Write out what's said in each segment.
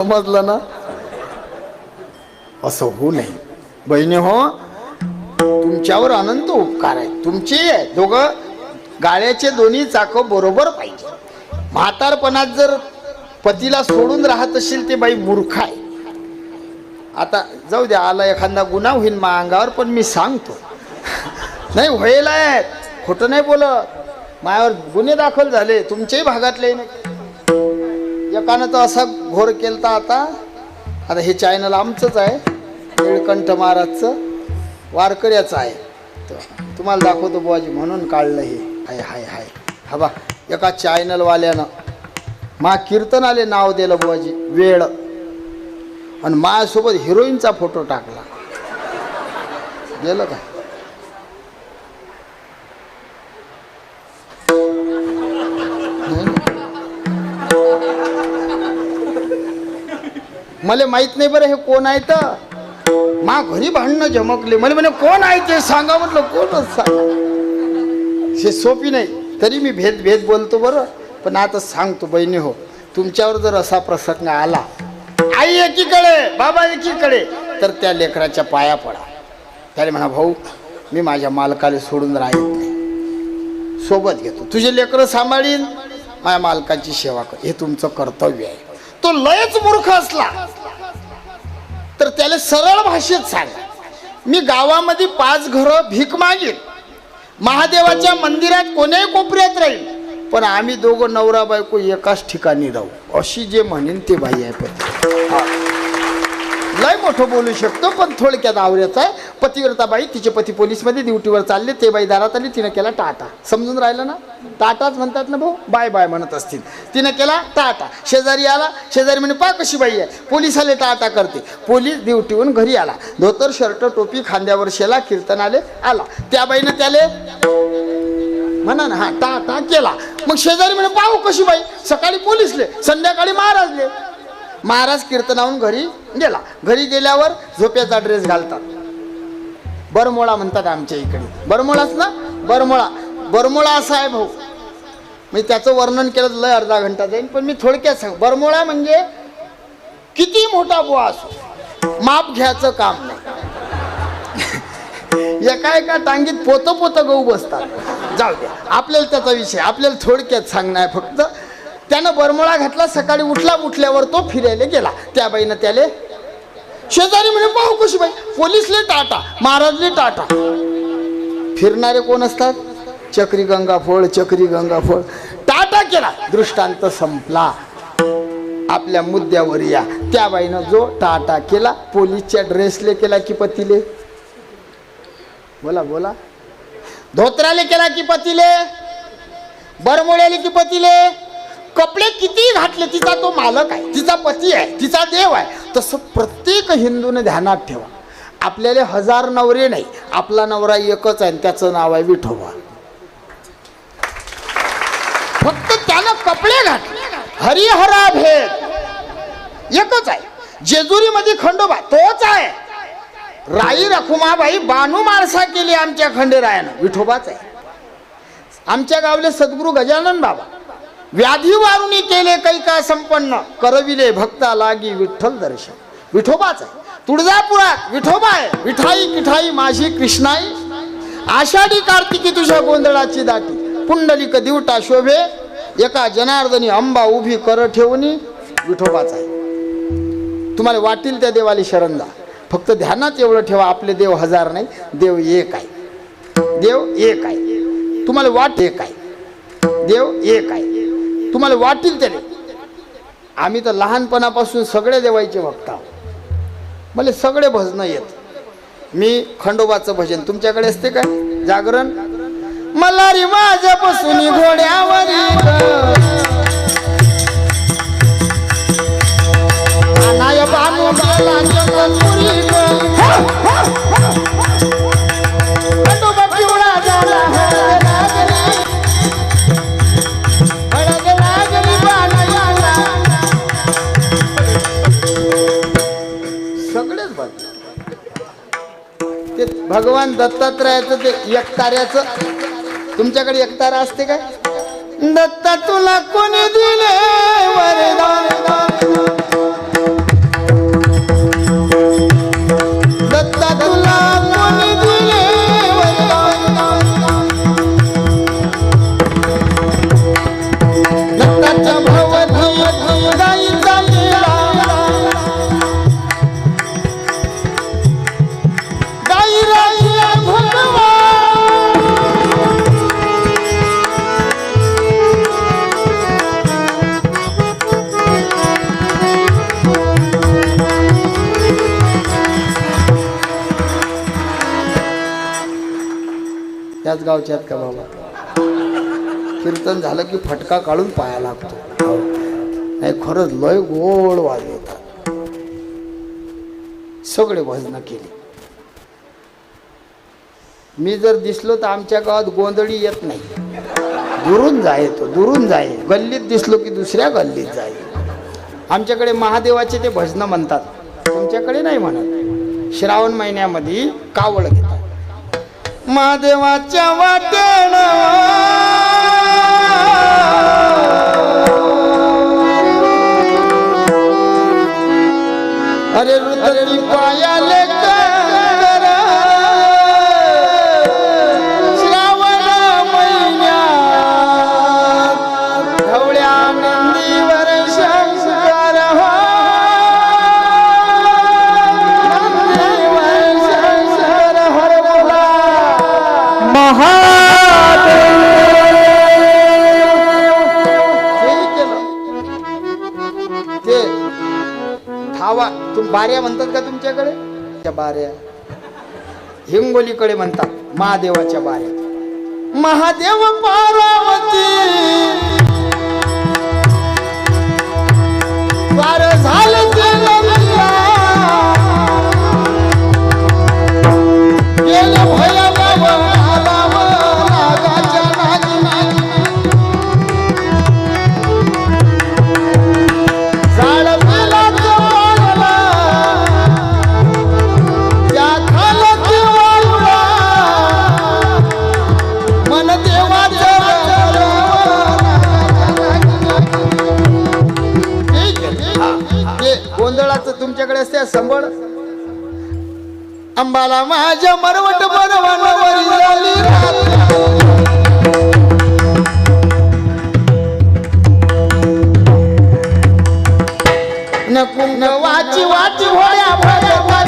समजलं ना? असं होऊ नये. बहिणी हो तुमच्यावर अनंत उपकार आहे तुमचे आहे दोघं गाड्याचे दोन्ही चाक बरोबर पाहिजे. म्हातारपणात जर पतीला सोडून राहत असेल ते बाई मूर्ख आहे. आता जाऊ द्या आला एखादा गुन्हा होईन मा अंगावर पण मी सांगतो. नाही व्हायला आहेत. खोटं नाही बोलत. मायावर गुन्हे दाखल झाले. तुमच्याही भागातले नाही एकानं तर असा घोर केलता आता. आता हे चॅनल आमचंच आहे. निळकंठ महाराजचं वारकऱ्याचं आहे. तर तुम्हाला दाखवतो बुवाजी म्हणून काढलं हे. हाय हाय हाय. हवा बा एका चॅनलवाल्यानं मा कीर्तन आले नाव दिलं बुवाजी वेळ. आणि माझ्यासोबत हिरोईनचा फोटो टाकला. गेलं काय मला माहीत नाही बरं हे कोण आहे तर. मा घरी भांडणं झमकले मला म्हणे कोण आहे ते? सांगा म्हटलं कोणच सांगा. हे सोपी नाही. तरी मी भेद भेद बोलतो बरं. पण आता सांगतो बहिणी हो. तुमच्यावर जर असा प्रसंग आला आई एकीकडे बाबा एकीकडे तर त्या लेकराच्या पाया पडा. त्याला म्हणा भाऊ मी माझ्या मालकाला सोडून राहत नाही. सोबत घेतो. तुझे लेकरं सांभाळीन. माझ्या मालकाची सेवा कर. हे तुमचं कर्तव्य आहे. तो लयच मूर्ख असला. तर त्याला सरळ भाषेत सांगा. मी गावामध्ये पाच घरं भीक मागेन. महादेवाच्या मंदिरात कोण्याही कोपऱ्यात राहील. पण आम्ही दोघं नवरा बायको एकाच ठिकाणी राहू अशी जे म्हणेन ते बाई आहे लय मोठं बोलू शकतो पण थोडक्यात आवऱ्याचा आहे. पतिव्रताबाई तिचे पती पोलीसमध्ये ड्युटीवर चालले ते बाई दारात आली तिनं केला टाटा. समजून राहिलं ना? टाटाच म्हणतात ना भाऊ? बाय बाय म्हणत असतील. तिनं केला टाटा. शेजारी आला शेजारी म्हणे पा कशी बाई आहे. पोलीस आले टाटा करते. पोलीस ड्युटीहून घरी आला. धोतर शर्ट टोपी खांद्यावर शेला कीर्तन आले. आला त्या बाईनं त्याले म्हणा ना हा टाटा केला. मग शेजारी म्हणे पाहू कशी बाई. सकाळी पोलीसले संध्याकाळी महाराजले. महाराज कीर्तनाहून घरी गेला. घरी गेल्यावर झोप्याचा ड्रेस घालतात. बरमोळा म्हणतात आमच्या इकडे. बरमोळाच ना? बरमोळा. बरमोळा असा आहे भाऊ हो. मी त्याचं वर्णन केलं लय अर्धा घंटा जाईल पण मी थोडक्यात सांग. बरमोळा म्हणजे किती मोठा बुवा असो. माप घ्यायचं काम नाही. एका एका टांगीत पोतं पोतं गहू बसतात. जाऊ द्या. आपल्याला त्याचा विषय आपल्याला थोडक्यात सांगणार आहे फक्त. त्यानं बरमोळा घातला सकाळी उठला उठल्यावर तो फिरायला गेला. त्या बाईनं त्याले शेजारी म्हणे पाहू कशी बाई. पोलीसले टाटा महाराजले टाटा. फिरणारे कोण असतात? चक्री गंगाफळ चक्री गंगाफळ टाटा केला. दृष्टांत संपला. आपल्या मुद्द्यावर या. त्या बाईनं जो टाटा केला पोलीसच्या ड्रेसले केला की पतीले? बोला बोला. धोत्राले केला की पतीले? बरमोड्याले की पतीले? कपडे किती घातले? तिचा तो मालक आहे. तिचा पती आहे. तिचा देव आहे. तसं प्रत्येक हिंदूने ध्यानात ठेवा. आपल्याला हजार नवरे नाही आपला नवरा एकच आहे आणि त्याचं नाव आहे विठोबा. फक्त त्यानं कपडे घातले. हरिहरा भेद एकच आहे. जेजुरीमध्ये खंडोबा तोच आहे. राई रखुमाबाई बानू माणसा केली आमच्या खंडेरायानं. विठोबाच आहे. आमच्या गावले सद्गुरू गजानन बाबा. व्याधी वारुणी केले कैका संपन्न? करविले भक्ता लागी विठ्ठल दर्शन. विठोबाच आहे. तुळजापुरात विठोबा आहे. विठाई किठाई माझी कृष्णाई. आषाढी कार्तिकी तुझ्या गोंधळाची दाटी. पुंडलिक दिवटा शोभे. एका जनार्दनी अंबा उभी कर ठेवणी. विठोबाच आहे. तुम्हाला वाटील त्या देवाली शरण जा फक्त ध्यानात एवढं ठेवा आपले देव हजार नाही देव एक आहे. देव एक आहे. तुम्हाला वाट एक आहे. देव एक आहे. तुम्हाला वाटतील त्याने. आम्ही तर लहानपणापासून सगळे देवायचे भक्त मला सगळे भजनं येत. मी खंडोबाचं भजन तुमच्याकडे असते काय जागरण? मला रे माझ्यापासून घोड्यावरी भगवान दत्तात्रयाचं ते एकताऱ्याचं. तुमच्याकडे एकतारा असते काय? दत्ता तुला कोणी दिले? वरदान त्याच गावच्या आहेत का बाबा कीर्तन झालं की फटका काढून पाया लागतो. नाही खरंच लय गोड वाजवतात सगळे भजनं केली. मी जर दिसलो तर आमच्या गावात गोंधळी येत नाही. दुरून जाय तो दुरून जाय गल्लीत दिसलो की दुसऱ्या गल्लीत जाय आमच्याकडे महादेवाचे ते भजनं म्हणतात. तुमच्याकडे नाही म्हणत. श्रावण महिन्यामध्ये कावळ घेतात. महादेवाच्या वाटेण अरे रुद्री पाया ते थावा तुम बाऱ्या म्हणतात का तुमच्याकडे? त्या बाऱ्या. हिंगोलीकडे म्हणतात महादेवाच्या बाऱ्या. महादेव पार्वती! तुमच्याकडे असते संबळ अंबाला माझ्या मरवट बरवणावरी झाली रात. न कुंकवाची वाची होड्या भगवाच्या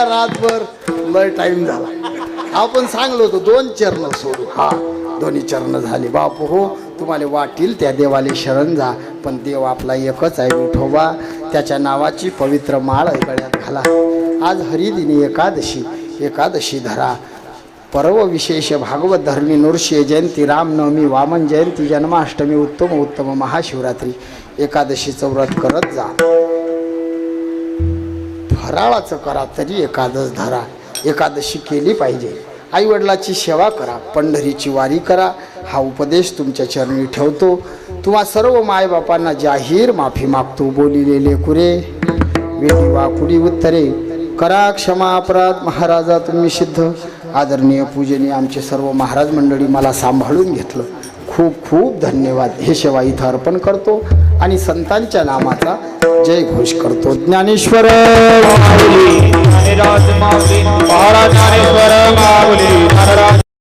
चालू रातभर लय टाइम झाला. आपण सांगलो होतो दोन चरण सोडू. हा दोन्ही चरण झाले. बाप हो तुम्हाला वाटील त्या देवाले शरण जा पण देव आपला एकच आहे विठोबा. त्याच्या नावाची पवित्र माळ गळ्यात घाला. आज हरिदिनी एकादशी एकादशी धरा. पर्व विशेष भागवत धर्मी नृष्य जयंती रामनवमी वामन जयंती जन्माष्टमी उत्तम उत्तम महाशिवरात्री. एकादशीचं व्रत करत जा. फराळाचं करा तरी एकादश धरा. एकादशी केली पाहिजे. आईवडिलाची सेवा करा पंढरीची वारी करा. हा उपदेश तुमच्या चरणी ठेवतो. तुम्हा सर्व मायबापांना जाहीर माफी मागतो बोलिलेले कुरे वेळी वाकुडी उत्तरे. करा क्षमा अपराध महाराजा तुम्ही सिद्ध. आदरणीय पूजनीय आमचे सर्व महाराज मंडळी मला सांभाळून घेतलं. खूप खूप धन्यवाद. हे सेवा इथं अर्पण करतो. आणि संतांच्या नामाचा जय घोष करतो ज्ञानेश्वर महाराज ज्ञानेश्वर